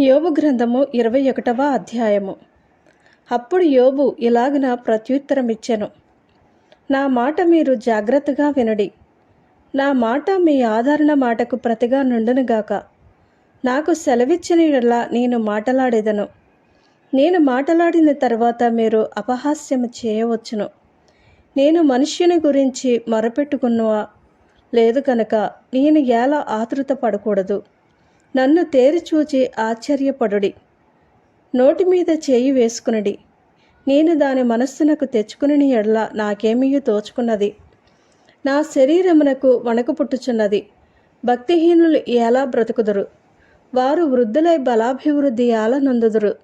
యోబు గ్రంథము ఇరవై ఒకటవ అధ్యాయము. అప్పుడు యోబు ఇలాగున ప్రత్యుత్తరమిచ్చెను. నా మాట మీరు జాగ్రత్తగా వినడి. నా మాట మీ ఆదరణ మాటకు ప్రతిగా నుండునుగాక నాకు సెలవిచ్చిన నేను మాటలాడేదను. నేను మాటలాడిన తర్వాత మీరు అపహాస్యం చేయవచ్చును. నేను మనుష్యుని గురించి మొరపెట్టుకున్నవా? లేదు కనుక నేను ఎలా ఆతృత పడకూడదు నన్ను తేరిచూచి ఆశ్చర్యపడుడి. నోటి మీద చేయి వేసుకునడి. నేను దాని మనస్సునకు తెచ్చుకుని ఎడల నాకేమీ తోచుకున్నది. నా శరీరమునకు వణకు పుట్టుచున్నది. భక్తిహీనులు ఎలా బ్రతుకుదురు? వారు వృద్ధులై బలాభివృద్ధి ఎలా నందుదురు.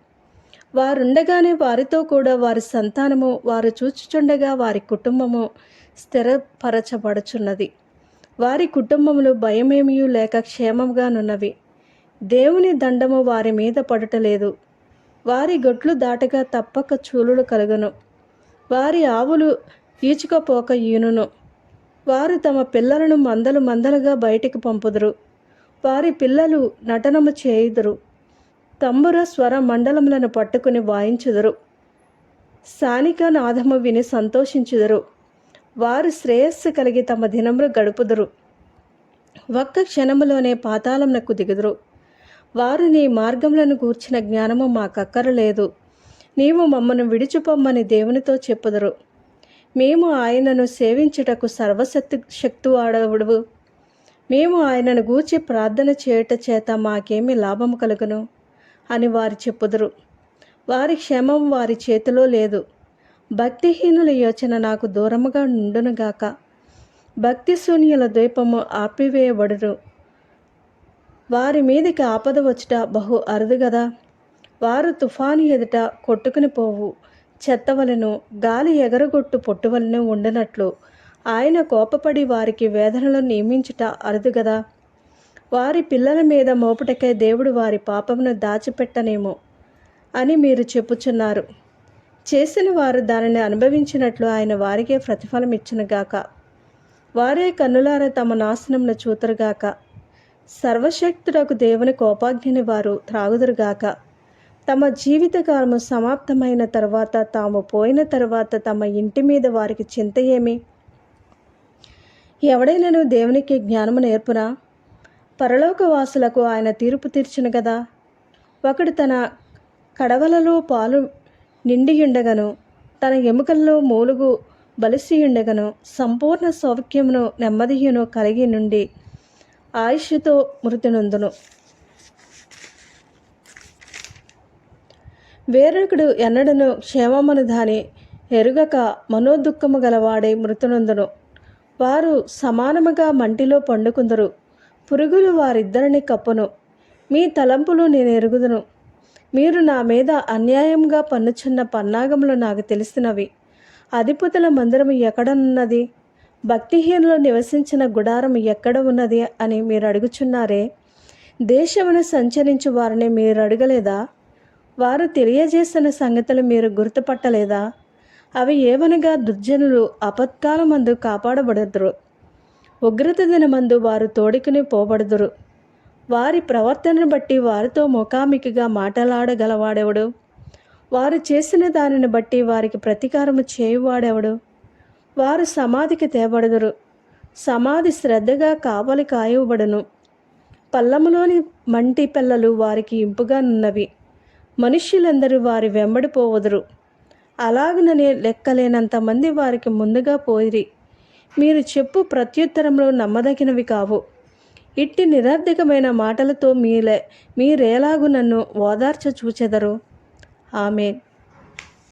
వారుండగానే వారితో కూడా వారి సంతానము వారు చూచుచుండగా వారి కుటుంబము స్థిరపరచబడుచున్నది. వారి కుటుంబములు భయమేమీ లేక క్షేమంగానున్నవి దేవుని దండము వారి మీద పడటలేదు. వారి గొట్లు దాటగా తప్పక చూలుడు కలుగును. వారి ఆవులు ఈచుకపోక ఈనును. వారు తమ పిల్లలను మందలు మందలుగా బయటికి పంపుదురు. వారి పిల్లలు నటనము చేయుదురు. తంబుర స్వర మండలములను పట్టుకుని వాయించుదురు. స్థానిక నాదము విని సంతోషించుదురు. వారు శ్రేయస్సు కలిగి తమ దినములు గడుపుదురు. ఒక్క క్షణములోనే పాతాళమునకు దిగుదురు. వారు నీ మార్గములను గూర్చిన జ్ఞానము మాకక్కరలేదు. నీవు మమ్మను విడిచిపొమ్మని దేవునితో చెప్పుదురు. మేము ఆయనను సేవించుటకు సర్వశక్తి శక్తివాడవుడు మేము ఆయనను గూర్చి ప్రార్థన చేయుట చేత మాకేమి లాభము కలుగును? అని వారు చెప్పుదురు. వారి క్షేమం వారి చేతిలో లేదు. భక్తిహీనుల యోచన నాకు దూరముగా నుండునుగాక. భక్తి శూన్యుల ద్వీపము ఆపివేయబడును. వారి మీదికి ఆపద వచ్చుట బహు అరుదు గదా. వారు తుఫాను ఎదుట కొట్టుకుని పోవు. చెత్తవలను గాలి ఎగరగొట్టు పొట్టువలను ఉండనట్లు. ఆయన కోపపడి వారికి వేదనలు నియమించుట అరుదు గదా. వారి పిల్లల మీద మోపుటకై దేవుడు వారి పాపమును దాచిపెట్టనేమో అని మీరు చెప్పుచున్నారు. చేసిన వారు దానిని అనుభవించినట్లు ఆయన వారికే ప్రతిఫలం ఇచ్చునుగాక వారే కన్నులారా తమ నాశనమును చూతరుగాక. సర్వశక్తుడకు దేవుని కోపాగ్నిని వారు త్రాగుదురుగాక. తమ జీవితకాలము సమాప్తమైన తర్వాత తాము పోయిన తర్వాత తమ ఇంటి మీద వారికి చింత ఏమి? ఎవడైనను దేవునికి జ్ఞానము నేర్పునా? పరలోకవాసులకు ఆయన తీర్పు తీర్చును కదా ఒకడు తన కడవలలో పాలు నిండియుండగను తన ఎముకల్లో మూలుగు బలిసియుండగను సంపూర్ణ సౌఖ్యమును నెమ్మదియును కలిగి నుండి ఆయుష్తో మృతినందును. వేరొకడు ఎన్నడను క్షేమమును దాని ఎరుగక మనోదుఖము గలవాడే మృతునందును. వారు సమానముగా మంటిలో పండుకుందరు. పురుగులు వారిద్దరిని కప్పును. మీ తలంపులు నేను ఎరుగుదును. మీరు నా మీద అన్యాయంగా పన్నుచున్న పన్నాగములు నాకు తెలిసినవి. అధిపతుల మందిరము ఎక్కడనున్నది? భక్తిహీనులు నివసించిన గుడారం ఎక్కడ ఉన్నది అని మీరు అడుగుచున్నారే? దేశమును సంచరించు వారిని మీరు అడగలేదా? వారు తెలియజేసిన సంగతులు మీరు గుర్తుపట్టలేదా? అవి ఏవనగా దుర్జనులు అపత్కాల మందు కాపాడబడదురు. ఉగ్రత దినమందు వారు తోడుకుని పోబడుదురు. వారి ప్రవర్తనను బట్టి వారితో ముఖాముఖిగా మాటలాడగలవాడెవడు? వారు చేసిన దానిని బట్టి వారికి ప్రతీకారము చేయువాడెవడు? వారు సమాధికి తేబడుదురు సమాధి శ్రద్ధగా కావలి కాయవబడను పల్లములోని మంటి పిల్లలు వారికి ఇంపుగా నున్నవి. మనుష్యులందరూ వారి వెంబడిపోవదురు అలాగననే లెక్కలేనంత మంది వారికి ముందుగా పోయిరి. మీరు చెప్పు ప్రత్యుత్తరంలో నమ్మదగినవి కావు. ఇట్టి నిరర్ధకమైన మాటలతో మీలే మీరేలాగు నన్ను ఓదార్చ చూచెదరు? ఆమెన్.